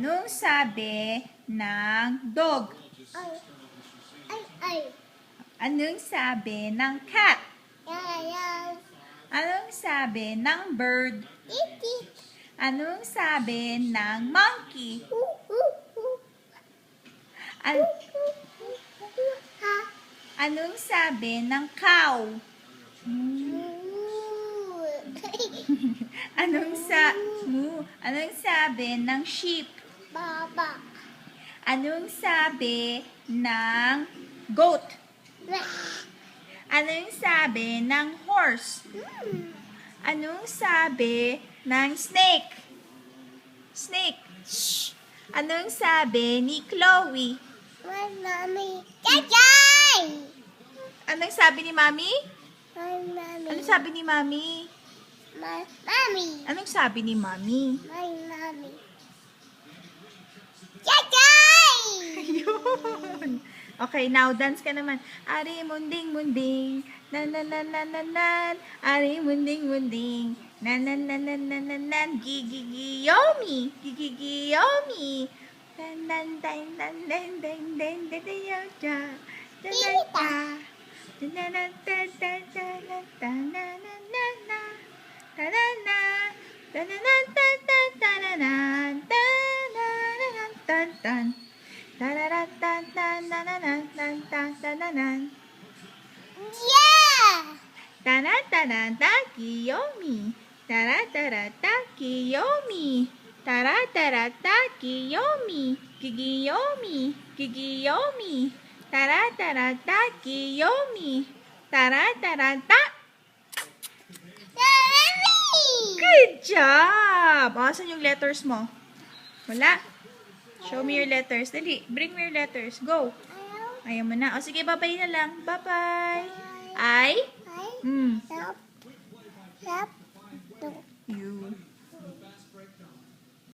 Anong sabi ng dog? Ay. Ay, ay. Anong sabi ng cat? Yan. Anong sabi ng bird? Titi. Anong sabi ng monkey? Uh, uh, uh. An- anong sabi ng cow? Anong sa? Anong sabi ng sheep? Baba. Anong sabi ng goat? Anong sabi ng horse? Hmm. Anong sabi ng snake? Snake. Shh. Anong sabi ni Chloe? Mommy. Jajay! Anong sabi ni Mami? My mommy. Anong sabi ni Mami? My mommy. Anong sabi ni Mami? My Ayun. Okay, now dance ka naman. Ari munding munding. Na na na na na na. Ari munding munding. Na na na na na na na. Gigi gi yomi. Gigi gi yomi. Dan dan dan dan dan dan dan dan dan yo ja. Dan dan. Dan dan dan dan dan dan dan tan tan na na na tan tan tan na na. Yeah! Tara tara ta kiyomi. Tara tara ta kiyomi. Tara tara ta kiyomi. Kigiyomi. Kigiyomi. Tara tara ta kiyomi. Tara tara ta. Good job! Asan yung letters mo? Wala. Show me your letters. Dali, bring me your letters. Go. Ayaw mo na. O sige, bye-bye na lang. Bye-bye. I? Ay, Mm. stop. Stop.